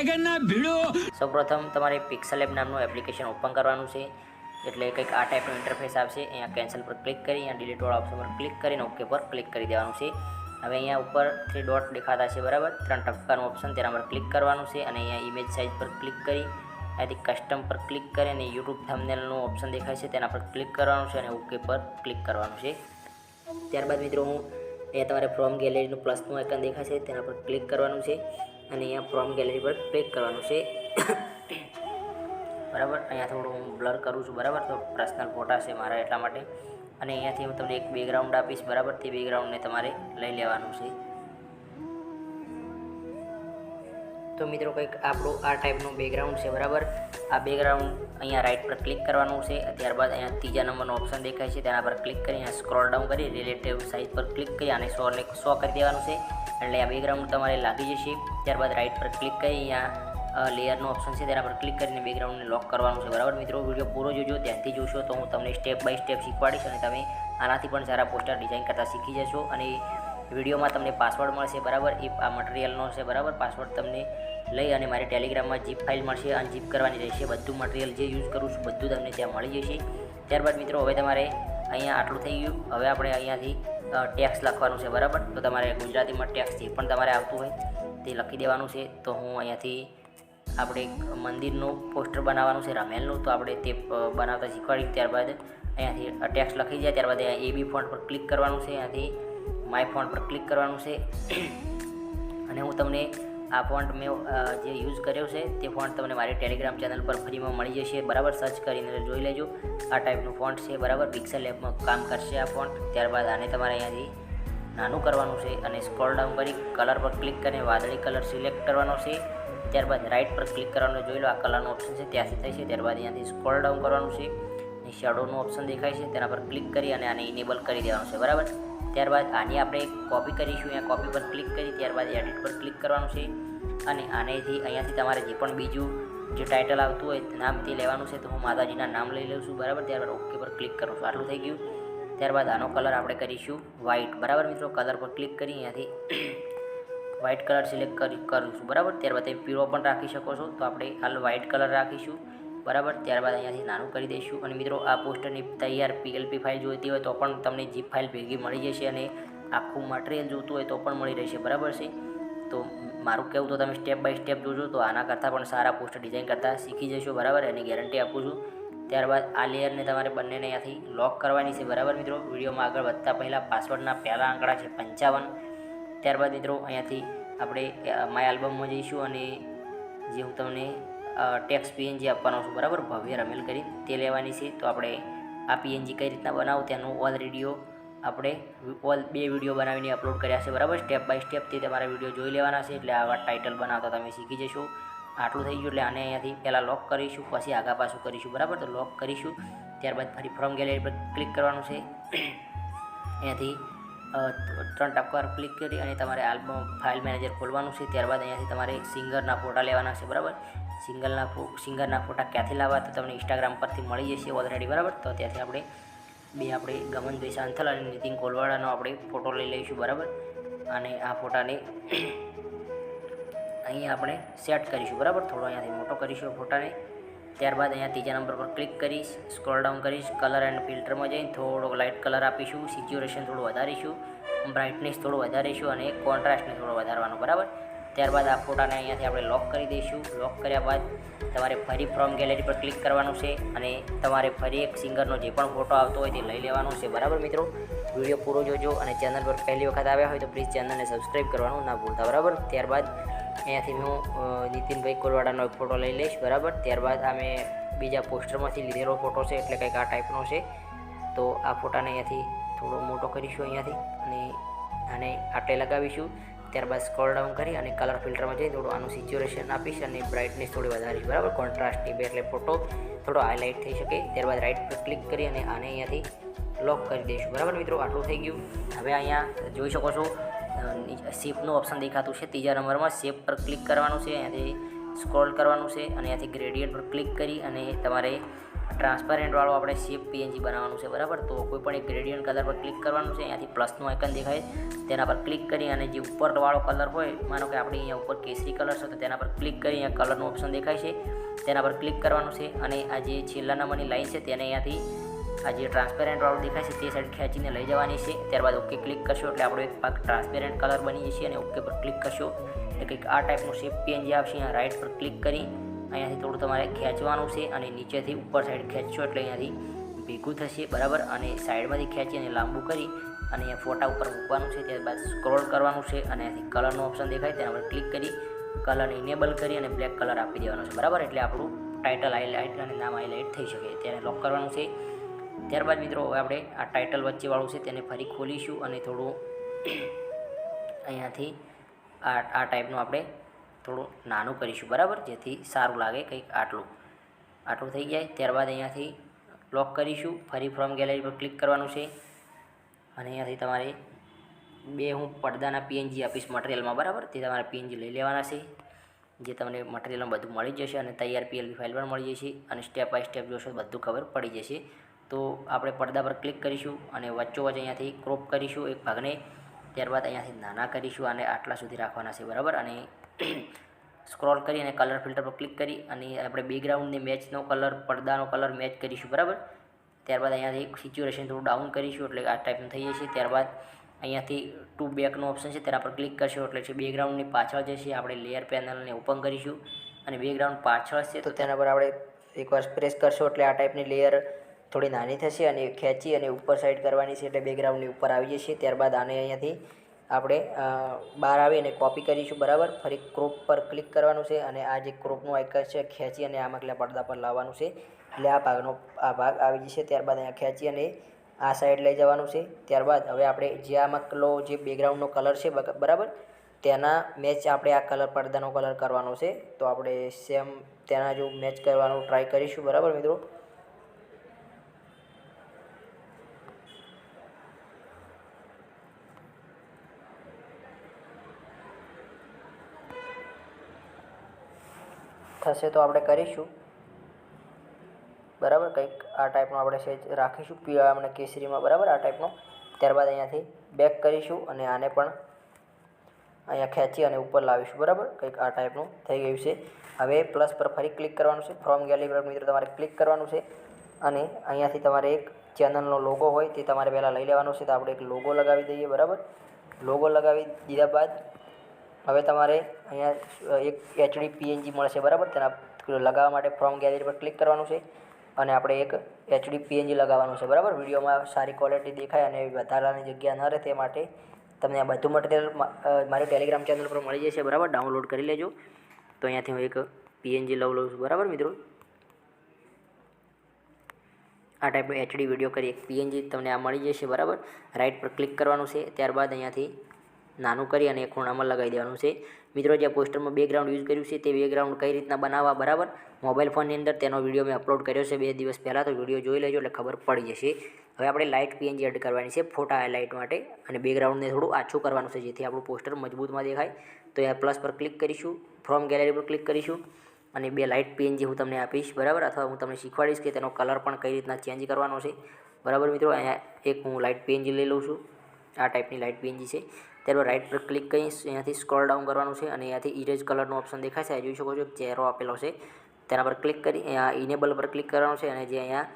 ટાઈગરના ભીડો. સૌપ્રથમ તમારે પિક્સલ એપ નામનું એપ્લિકેશન ઓપન કરવાનું છે. એટલે કંઈક આ ટાઈપનું ઇન્ટરફેસ આવશે. અહીંયા કેન્સલ પર ક્લિક કરી, અહીંયા ડિલીટવાળા ઓપ્શન પર ક્લિક કરીને ઓકે પર ક્લિક કરી દેવાનું છે. હવે અહીંયા ઉપર થ્રી ડોટ દેખાતા છે, બરાબર? ત્રણ ટપકાનું ઓપ્શન તેના પર ક્લિક કરવાનું છે અને અહીંયા ઇમેજ સાઇઝ પર ક્લિક કરી, અહીંયાથી કસ્ટમ પર ક્લિક કરી અને યુટ્યુબ થમનેલનું ઓપ્શન દેખાય છે, તેના પર ક્લિક કરવાનું છે અને ઓકે પર ક્લિક કરવાનું છે. ત્યારબાદ મિત્રો, હું અહીંયા તમારે ફ્રોમ ગેલેરીનું પ્લસનું આઇકન દેખાશે તેના પર ક્લિક કરવાનું છે. અને અહીંયા ફ્રોમ ગેલેરી પર ક્લિક કરવાનું છે. બરાબર? અહીંયા થોડું હું બ્લર કરું છું, બરાબર? તો પર્સનલ ફોટા છે મારા એટલા માટે. અને અહીંયાથી હું તમને એક બેકગ્રાઉન્ડ આપીશ, બરાબર? તે બેકગ્રાઉન્ડને તમારે લઈ લેવાનું છે. તો મિત્રો કંઈક આપણું આ ટાઈપનું બેકગ્રાઉન્ડ છે, બરાબર? આ બેકગ્રાઉન્ડ અહીંયા રાઇટ પર ક્લિક કરવાનું છે. ત્યારબાદ અહીંયા ત્રીજા નંબરનો ઓપ્શન દેખાય છે, તેના પર ક્લિક કરી અહીંયા સ્ક્રોલ ડાઉન કરી રિલેટિવ સાઇઝ પર ક્લિક કરી અને સોને સો કરી દેવાનું છે. એટલે આ બેકગ્રાઉન્ડ તમારે લાગી જશે. ત્યારબાદ રાઇટ પર ક્લિક કરી અહીંયા લેયરનો ઓપ્શન છે, તેના પર ક્લિક કરીને બેકગ્રાઉન્ડને લોક કરવાનું છે, બરાબર મિત્રો? વીડિયો પૂરો જોજો ત્યાંથી જોશો તો હું તમને સ્ટેપ બાય સ્ટેપ શીખવાડીશ અને તમે આનાથી પણ સારા પોસ્ટર ડિઝાઇન કરતાં શીખી જશો. અને વિડીયોમાં તમને પાસવર્ડ મળશે, બરાબર? એ આ મટીરિયલનો છે, બરાબર? પાસવર્ડ તમને લઈ અને મારી ટેલિગ્રામમાં જીપ ફાઇલ મળશે, અને જીપ કરવાની રહેશે બધું મટીરિયલ જે યુઝ કરું છું બધું તમને ત્યાં મળી જશે. ત્યારબાદ મિત્રો, હવે તમારે અહીંયા આટલું થઈ ગયું. હવે આપણે અહીંયાથી ટેક્સ લખવાનું છે, બરાબર? તો તમારે ગુજરાતીમાં ટેક્સ જે પણ તમારે આવતું હોય, તે લખી દેવાનું છે. તો હું અહીંયાથી આપણે મંદિરનું પોસ્ટર બનાવવાનું છે, રામેલનું. તો આપણે તે બનાવતા શીખવાડી ત્યારબાદ અહીંયાથી ટેક્સ લખી જાય. ત્યારબાદ અહીંયા એબી ફોન્ટ પર ક્લિક કરવાનું છે. અહીંયાથી માય ફોન પર ક્લિક કરવાનું છે. અને હું તમને આ ફોન્ટ મેં જે યુઝ કર્યો છે, તે ફોન્ટ તમને મારી ટેલિગ્રામ ચેનલ પર ફ્રીમાં મળી જશે. બરાબર સર્ચ કરીને જોઈ લેજો. આ ટાઈપનું ફોન્ટ છે, બરાબર? પિક્સલ એપમાં કામ કરશે આ ફોન્ટ ત્યારબાદ આને તમારે અહીંયાથી નાનું કરવાનું છે અને સ્ક્રોલ ડાઉન કરી કલર પર ક્લિક કરીને વાદળી કલર સિલેક્ટ કરવાનો છે. ત્યારબાદ રાઇટ પર ક્લિક કરવાનું, જોઈ લો, આ કલરનો ઓપ્શન છે, ત્યાંથી થાય છે. ત્યારબાદ અહીંયાથી સ્ક્રોલ ડાઉન કરવાનું છે. અને શેડોનું ઓપ્શન દેખાય છે. તેના પર ક્લિક કરી અને આને ઇનેબલ કરી દેવાનું છે. બરાબર? ત્યારબાદ આની આપણે કોપી કરીશું, અહીંયા કોપી પર ક્લિક કરી, ત્યારબાદ એડિટ પર ક્લિક કરવાનું છે. અને આનેથી અહીંયાથી તમારે જે પણ બીજું જે ટાઇટલ આવતું હોય, નામ તે લેવાનું છે, તો હું માતાજીના નામ લઈ લઉં છું, બરાબર? ત્યારબાદ ઓકે પર ક્લિક કરું છું. આટલું થઈ ગયું. ત્યારબાદ આનો કલર આપણે કરીશું વ્હાઇટ બરાબર મિત્રો? કલર પર ક્લિક કરી, અહીંયાથી વ્હાઇટ કલર સિલેક્ટ કરી, કરું છું. બરાબર? ત્યારબાદ તમે પીળો પણ રાખી શકો છો. તો આપણે હાલ વ્હાઇટ કલર રાખીશું. બરાબર? ત્યારબાદ અહીંયાથી નાનું કરી દઈશું. અને મિત્રો, આ પોસ્ટરની તૈયાર પીએલપી ફાઇલ જોઈતી હોય તો પણ તમને જીપ ફાઇલ ભેગી મળી જશે અને આખું મટીરિયલ જોતું હોય તો પણ મળી રહેશે. બરાબર છે? તો મારું કહેવું તો તમે સ્ટેપ બાય સ્ટેપ જોજો તો આના કરતાં પણ સારા પોસ્ટર ડિઝાઇન કરતાં શીખી જશો. બરાબર? એની ગેરંટી આપું છું. ત્યારબાદ આ લેયરને તમારે બંનેને અહીંયાથી લોક કરવાની છે. બરાબર મિત્રો? વિડીયોમાં આગળ વધતા પહેલાં પાસવર્ડના પહેલા આંકડા છે પંચાવન. ત્યારબાદ મિત્રો, અહીંયાથી આપણે માય આલ્બમમાં જઈશું અને જે હું તમને ટેક્સ પીએનજી આપવાનો છું, બરાબર? ભવ્ય રમેલ કરી તે લેવાની છે. તો આપણે આ પીએનજી કઈ રીતના બનાવું તેનું ઓલ રેડિયો આપણે ઓલ બે વીડિયો બનાવીને અપલોડ કર્યા છે, બરાબર? સ્ટેપ બાય સ્ટેપ તે તમારા વીડિયો જોઈ લેવાના છે, એટલે આવા ટાઇટલ બનાવતા તમે શીખી જશો. આટલું થઈ ગયું એટલે આને અહીંયાથી પહેલાં લોક કરીશું, પછી આગા પાછું કરીશું, બરાબર? તો લોક કરીશું. ત્યારબાદ ફરી ફ્રોમ ગેલેરી પર ક્લિક કરવાનું છે. અહીંયાથી ત્રણ ટપકા પર ક્લિક કરી અને તમારે આલ્બમ ફાઇલ મેનેજર ખોલવાનું છે. ત્યારબાદ અહીંયાથી તમારે સિંગરના ફોટા લેવાના છે, બરાબર? સિંગલના સિંગરના ફોટા ક્યાંથી લાવવા તો તમને ઇન્સ્ટાગ્રામ પરથી મળી જશે ઓલરેડી બરાબર? તો ત્યાંથી આપણે બે આપણે ગમનભાઈ સાંથલ અને નીતિન કોલવાડાનો આપણે ફોટો લઈ લઈશું, બરાબર? અને આ ફોટાને અહીં આપણે સેટ કરીશું, બરાબર? થોડો અહીંયાથી મોટો કરીશું ફોટાને. ત્યારબાદ અહીંયા ત્રીજા નંબર પર ક્લિક કરીશ સ્ક્રોલ ડાઉન કરીશ કલર એન્ડ ફિલ્ટરમાં જઈને થોડો લાઇટ કલર આપીશું સિચ્યુરેશન થોડું વધારીશું બ્રાઇટનેસ થોડું વધારીશું અને કોન્ટ્રાસ્ટને થોડો વધારવાનો, બરાબર? ત્યારબાદ આ ફોટાને અહીંયાથી આપણે લોક કરી દઈશું. લોક કર્યા બાદ તમારે ફરી ફ્રોમ ગેલેરી પર ક્લિક કરવાનું છે અને તમારે ફરી એક સિંગરનો જે પણ ફોટો આવતો હોય તે લઈ લેવાનો છે. બરાબર મિત્રો? વીડિયો પૂરો જોજો અને ચેનલ પર પહેલી વખત આવ્યા હોય તો પ્લીઝ ચેનલને સબસ્ક્રાઈબ કરવાનું ના ભૂલતા. બરાબર? ત્યારબાદ અહીંયાથી હું નીતિનભાઈ કોલવાડાનો એક ફોટો લઈ લઈશ. બરાબર? ત્યારબાદ આ મેં બીજા પોસ્ટરમાંથી લીધેલો ફોટો છે એટલે કંઈક આ ટાઈપનો છે. તો આ ફોટાને અહીંયાથી થોડો મોટો કરીશું અહીંયાથી અને આને આટલે લગાવીશું. ત્યારબાદ સ્ક્રોલ ડાઉન કરી અને કલર ફિલ્ટરમાં જઈ થોડું આનું સિચ્યુએશન આપીશ અને બ્રાઇટનેસ થોડી વધારીશ, બરાબર? કોન્ટ્રાસ્ટની બે એટલે ફોટો થોડો હાઇલાઇટ થઈ શકે. ત્યારબાદ રાઇટ પર ક્લિક કરી અને આને અહીંયાથી લોક કરી દઈશું. બરાબર મિત્રો? આટલું થઈ ગયું. હવે અહીંયા જોઈ શકો છો શેપનું ઓપ્શન દેખાતું છે. ત્રીજા નંબરમાં શેપ પર ક્લિક કરવાનું છે. અહીંયાથી સ્ક્રોલ કરવાનું છે અને અહીંયાથી ગ્રેડિયન્ટ પર ક્લિક કરી અને તમારે ટ્રાન્સપેરન્ટવાળો આપણે શેપ પીએનજી બનાવવાનું છે, બરાબર? તો કોઈ પણ એક ગ્રેડિયન્ટ કલર પર ક્લિક કરવાનું છે અહીંયાથી પ્લસનું આઇકન દેખાય. તેના પર ક્લિક કરી અને જે ઉપરવાળો કલર હોય, માનો કે આપણે અહીંયા ઉપર કેસરી કલર છે, તો તેના પર ક્લિક કરી અહીંયા કલરનું ઓપ્શન દેખાય છે. તેના પર ક્લિક કરવાનું છે અને આ જે છેલ્લા નંબરની લાઈન છે, તેને અહીંયાથી આ જે ટ્રાન્સપેરેન્ટ વાળું દેખાય છે, તે સાઈડ ખેંચીને લઈ જવાની છે. ત્યારબાદ ઓકે ક્લિક કરશો એટલે આપણો એક ભાગ ટ્રાન્સપેરન્ટ કલર બની જશે અને ઓકે પર ક્લિક કરશો. એટલે કંઈક આ ટાઈપનું શેપ પીએનજી આવશે, અહીંયા રાઈટ પર ક્લિક કરી. અહીંયાથી થોડું તમારે ખેંચવાનું છે અને નીચેથી ઉપર સાઈડ ખેંચશો એટલે અહીંયાથી ભેગું થશે, બરાબર? અને સાઈડમાંથી ખેંચી અને લાંબુ કરી અને અહીંયા ફોટા ઉપર મૂકવાનું છે, ત્યારબાદ સ્ક્રોલ કરવાનું છે અને અહીંયાથી કલરનું ઓપ્શન દેખાય તેના પર ક્લિક કરી કલરને ઇનેબલ કરી અને બ્લેક કલર આપી દેવાનો છે, બરાબર? એટલે આપણું ટાઇટલ હાઇલાઇટ અને નામ હાઇલાઇટ થઈ શકે ત્યારે લોક કરવાનું છે. ત્યારબાદ મિત્રો, હવે આપણે આ ટાઇટલ વચ્ચેવાળું છે તેને ફરી ખોલીશું અને થોડું અહીંયાથી આ આ ટાઈપનું આપણે થોડું નાનું કરીશું, બરાબર? જેથી સારું લાગે કંઈક આટલું. આટલું થઈ જાય, ત્યારબાદ અહીંયાથી લોક કરીશું. ફરી ફ્રોમ ગેલેરી પર ક્લિક કરવાનું છે. અને અહીંયાથી તમારે બે હું પડદાના પીએનજી આપીશ મટીરિયલમાં બરાબર? તે તમારે પીએનજી લઈ લેવાના છે, જે તમને મટીરિયલમાં બધું મળી જશે અને તૈયાર પીએલબી ફાઇલ પણ મળી જશે અને સ્ટેપ બાય સ્ટેપ જોશો બધું ખબર પડી જશે. તો આપણે પડદા પર ક્લિક કરીશું અને વચ્ચોવચ્ચ અહીંયાથી ક્રોપ કરીશું એક ભાગને. ત્યારબાદ અહીંયાથી નાના કરીશું અને આટલા સુધી રાખવાના છે, બરાબર? અને સ્ક્રોલ કરી અને કલર ફિલ્ટર પર ક્લિક કરી અને આપણે બેકગ્રાઉન્ડની મેચનો કલર પડદાનો કલર મેચ કરીશું, બરાબર? ત્યારબાદ અહીંયાથી સિચ્યુએશન થોડું ડાઉન કરીશું, એટલે આ ટાઈપનું થઈ જશે. ત્યારબાદ અહીંયાથી ટુ બેકનો ઓપ્શન છે, તેના પર ક્લિક કરશો, એટલે છે બેકગ્રાઉન્ડની પાછળ જે છે, આપણે લેયર પેનલને ઓપન કરીશું. અને બેકગ્રાઉન્ડ પાછળ છે, તો તેના પર આપણે એકવાર પ્રેસ કરશું, એટલે આ ટાઈપની લેયર થોડી નાની થશે અને ખેંચી અને ઉપર સાઈડ કરવાની છે, એટલે બેકગ્રાઉન્ડની ઉપર આવી જશે. ત્યારબાદ આને અહીંયાથી આપણે બહાર આવી અને કોપી કરીશું, બરાબર? ફરી ક્રોપ પર ક્લિક કરવાનું છે અને આ જે ક્રોપનું આઇકન છે, ખેંચી અને આમાં એટલે પડદા પર લાવવાનું છે, એટલે આ ભાગનો, આ ભાગ આવી જશે. ત્યારબાદ અહીંયા ખેંચી અને આ સાઈડ લઈ જવાનું છે. ત્યારબાદ હવે આપણે જે આમાં કલો જે બેકગ્રાઉન્ડનો કલર છે બરાબર? તેના મેચ આપણે આ કલર પડદાનો કલર કરવાનો છે. તો આપણે સેમ તેના જો મેચ કરવાનું ટ્રાય કરીશું, બરાબર મિત્રો? થશે તો આપણે કરીશું. બરાબર? કંઈક આ ટાઈપનો આપણે સેજ રાખીશું. પીળા અને કેસરીમાં, બરાબર? આ ટાઈપનો ત્યારબાદ અહીંયાથી બેક કરીશું અને આને પણ અહીંયા ખેંચી અને ઉપર લાવીશું. બરાબર? કંઈક આ ટાઈપનું થઈ ગયું છે. હવે પ્લસ પર ફરી ક્લિક કરવાનું છે. ફ્રોમ ગેલેરી પર મિત્રો, તમારે ક્લિક કરવાનું છે. અને અહીંયાથી તમારે એક ચેનલનો લોગો હોય તે તમારે પહેલાં લઈ લેવાનો છે. તો આપણે એક લોગો લગાવી દઈએ. બરાબર? લોગો લગાવી દીધા બાદ હવે તમારે અહીંયા એક એચડી પીએનજી મળશે, બરાબર? તેના લગાવવા માટે ફ્રોમ ગેલેરી પર ક્લિક કરવાનું છે અને આપણે એક એચડી પીએનજી લગાવવાનું છે, બરાબર? વિડીયોમાં સારી ક્વોલિટી દેખાય અને વધારાની જગ્યા ન રહે તે માટે તમને આ બધું મટીરિયલ મારી ટેલિગ્રામ ચેનલ પર મળી જશે, બરાબર? ડાઉનલોડ કરી લેજો. તો અહીંયાથી હું એક પીએનજી લઉં લઉં છું, બરાબર મિત્રો? આ ટાઈપનો એચડી વીડિયો કરી, એક પીએનજી તમને આ મળી જશે, બરાબર? રાઇટ પર ક્લિક કરવાનું છે, ત્યારબાદ અહીંયાથી નાનું કરી અને એક ખૂણામાં લગાવી દેવાનું છે. મિત્રો, જે પોસ્ટરમાં બેકગ્રાઉન્ડ યુઝ કર્યું છે તે બેકગ્રાઉન્ડ કઈ રીતના બનાવવા બરાબર? મોબાઈલ ફોનની અંદર તેનો વીડિયો મેં અપલોડ કર્યો છે બે દિવસ પહેલાં, તો વીડિયો જોઈ લેજો એટલે ખબર પડી જશે. હવે આપણે લાઇટ પીએનજી એડ કરવાની છે ફોટા હાઇલાઇટ માટે અને બેકગ્રાઉન્ડને થોડું આછું કરવાનું છે જેથી આપણું પોસ્ટર મજબૂતમાં દેખાય. તો એ પ્લસ પર ક્લિક કરીશું ફ્રોમ ગેલેરી પર ક્લિક કરીશું અને બે લાઇટ પીએનજી હું તમને આપીશ, બરાબર? અથવા હું તમને શીખવાડીશ કે તેનો કલર પણ કઈ રીતના ચેન્જ કરવાનો છે. બરાબર મિત્રો? અહીંયા એક હું લાઇટ પીએનજી લઈ લઉં છું. આ ટાઈપની લાઇટ પીએનજી છે. ત્યારબાદ રાઇટ પર ક્લિક કરી અહીંયાથી સ્ક્રોલ ડાઉન કરવાનું છે અને અહીંયાથી ઇરેજ કલરનો ઓપ્શન દેખાય છે. જોઈ શકો છો ચહેરો આપેલો છે. તેના પર ક્લિક કરી, અહીંયા ઇનેબલ પર ક્લિક કરવાનું છે અને જે અહીંયા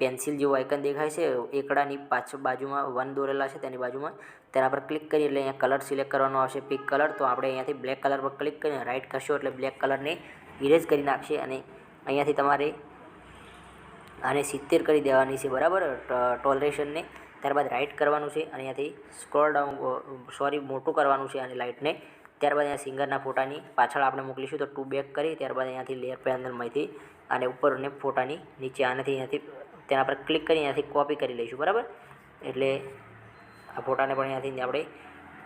પેન્સિલ જેવું આઇકન દેખાય છે, એકડાની પાછળ બાજુમાં વન દોરેલા છે તેની બાજુમાં. તેના પર ક્લિક કરી એટલે અહીંયા કલર સિલેક્ટ કરવાનો આવશે પિક કલર તો આપણે અહીંયાથી બ્લેક કલર પર ક્લિક કરીને રાઇટ કરશો એટલે બ્લેક કલરને ઇરેજ કરી નાખશે અને અહીંયાથી તમારે આને સિત્તેર કરી દેવાની છે, બરાબર? ટોલરેશનને ત્યારબાદ રાઇટ કરવાનું છે અને અહીંયાથી સ્ક્રોલ ડાઉન સોરી, મોટું કરવાનું છે અને લાઇટને. ત્યારબાદ અહીંયા સિંગરના ફોટાની પાછળ આપણે મોકલીશું તો ટુ બેક કરી, ત્યારબાદ અહીંયાથી લેયર પેનલમાંથી અને ઉપરને ફોટાની નીચે આનાથી અહીંયાથી તેના પર ક્લિક કરી અહીંયાથી કોપી કરી લઈશું, બરાબર? એટલે આ ફોટાને પણ અહીંયાથી આપણે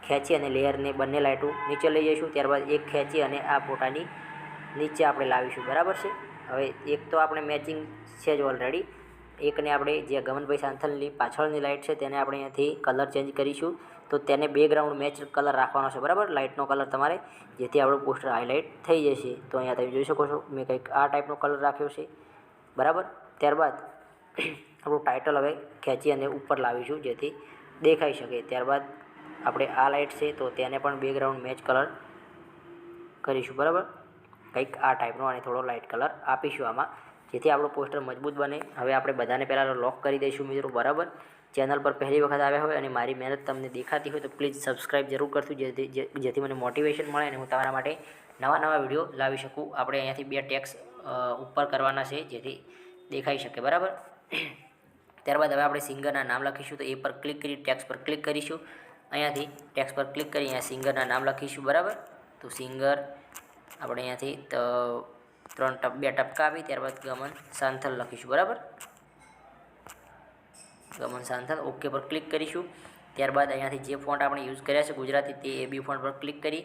ખેંચી અને લેયરને બંને લાઇટો નીચે લઈ જઈશું, ત્યારબાદ એક ખેંચી અને આ ફોટાની નીચે આપણે લાવીશું, બરાબર છે? હવે એક તો આપણે મેચિંગ છે જ ઓલરેડી એકને આપણે જે ગમનભાઈ સાંથલની પાછળની લાઇટ છે તેને આપણે અહીંયાથી કલર ચેન્જ કરીશું. તો તેને બેકગ્રાઉન્ડ મેચ કલર રાખવાનો છે, બરાબર? લાઇટનો કલર તમારે, જેથી આપણું પોસ્ટર હાઇલાઇટ થઈ જશે. તો અહીંયા તમે જોઈ શકો છો, મેં કંઈક આ ટાઈપનો કલર રાખ્યો છે, બરાબર? ત્યારબાદ આપણું ટાઇટલ હવે ખેંચી અને ઉપર લાવીશું, જેથી દેખાઈ શકે. ત્યારબાદ આપણે આ લાઇટ છે, તો તેને પણ બેકગ્રાઉન્ડ મેચ કલર કરીશું, બરાબર? કંઈક આ ટાઈપનો અને થોડો લાઇટ કલર આપીશું આમાં. જેથી આપણું પોસ્ટર મજબૂત બને. હવે આપણે બધાને પહેલાં લોક કરી દઈશું મિત્રો, બરાબર? ચેનલ પર પહેલી વખત આવ્યા હોય અને મારી મહેનત તમને દેખાતી હોય તો પ્લીઝ સબસ્ક્રાઈબ જરૂર કરશું જેથી જેથી મને મોટિવેશન મળે અને હું તમારા માટે નવા નવા વીડિયો લાવી શકું. આપણે અહીંયાથી બે ટેક્સ ઉપર કરવાના છે, જેથી દેખાઈ શકે, બરાબર? ત્યારબાદ હવે આપણે સિંગરના નામ લખીશું, તો એ પર ક્લિક કરી, ટેક્સ પર ક્લિક કરીશું. અહીંયાથી ટેક્સ પર ક્લિક કરી, અહીંયા સિંગરના નામ લખીશું, બરાબર? તો સિંગર, આપણે અહીંયાથી તો ત્રણ ટપ, બે ટપકા આપી, ત્યારબાદ ગમન સાંથલ લખીશું, બરાબર? ગમન સાંથલ, ઓકે પર ક્લિક કરીશું. ત્યારબાદ અહીંયાથી જે ફોન્ટ આપણે યુઝ કર્યા છે ગુજરાતી, તે એ બી ફોન્ટ પર ક્લિક કરી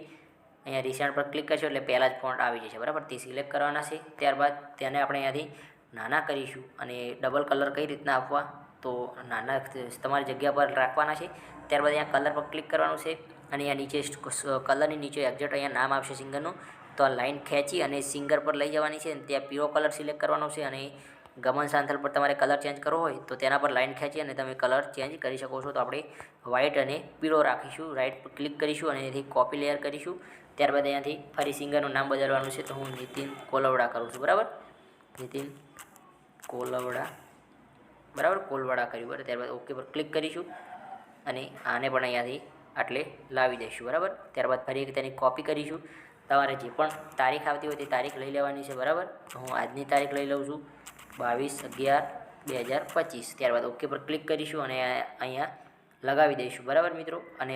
અહીંયા રિસેન્ટ પર ક્લિક કરીશું, એટલે પહેલાં જ ફોન્ટ આવી જશે, બરાબર? તે સિલેક્ટ કરવાના છે. ત્યારબાદ તેને આપણે અહીંયાથી નાના કરીશું અને ડબલ કલર કઈ રીતના આપવા, તો નાના તમારી જગ્યા પર રાખવાના છે. ત્યારબાદ અહીંયા કલર પર ક્લિક કરવાનું છે અને અહીંયા નીચે કલરની નીચે એક્ઝેક્ટ અહીંયા નામ આવશે સિંગરનું. તો આ લાઇન ખેંચી અને સિંગર પર લઈ જવાની છે ત્યાં પીળો કલર સિલેક્ટ કરવાનો છે અને ગમન સાંથલ પર તમારે કલર ચેન્જ કરવો હોય તો તેના પર લાઇન ખેંચી અને તમે કલર ચેન્જ કરી શકો છો. તો આપણે વ્હાઇટ અને પીળો રાખીશું. રાઇટ પર ક્લિક કરીશું અને એથી કોપી લેયર કરીશું. ત્યારબાદ અહીંયાથી ફરી સિંગરનું નામ બદલવાનું છે. તો હું નીતિન કોલવડા કરું છું. બરાબર? નીતિન કોલવડા. બરાબર? કોલવડા કર્યું. બરાબર? ત્યારબાદ ઓકે પર ક્લિક કરીશું અને આને પણ અહીંયાથી આટલે લાવી દઈશું. બરાબર? ત્યારબાદ ફરી એક તેની કોપી કરીશું. તમારે જે પણ તારીખ આવતી હોય તે તારીખ લઈ લેવાની છે બરાબર? તો હું આજની તારીખ લઈ લઉં છું બાવીસ અગિયાર બે હજાર પચીસ. ત્યારબાદ ઓકે પર ક્લિક કરીશું અને અહીંયા લગાવી દઈશું બરાબર મિત્રો? અને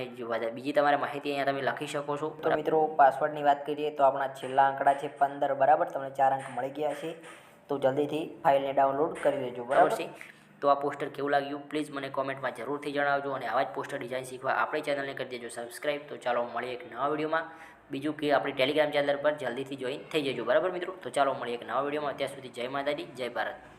બીજી તમારે માહિતી અહીંયા તમે લખી શકો છો. તો મિત્રો પાસવર્ડની વાત કરીએ તો આપણા છેલ્લા આંકડા છે પંદર બરાબર? તમને ચાર અંક મળી ગયા છે. તો જલ્દીથી ફાઇલને ડાઉનલોડ કરી દેજો બરાબર? છે? તો આ પોસ્ટર કેવું લાગ્યું? પ્લીઝ મને કોમેન્ટમાં જરૂરથી જણાવજો અને આવા જ પોસ્ટર ડિઝાઇન શીખવા આપણી ચેનલને કરી દેજો. સબસ્ક્રાઈબ તો ચાલો મળીએ એક નવા વિડીયોમાં બીજું કે આપણી ટેલિગ્રામ ચેનલ પર જલ્દીથી જોઈન થઈ જજો. બરાબર મિત્રો? તો ચાલો મળીએ એક નવા વિડીયોમાં. ત્યાં સુધી જય માતાજી, જય ભારત.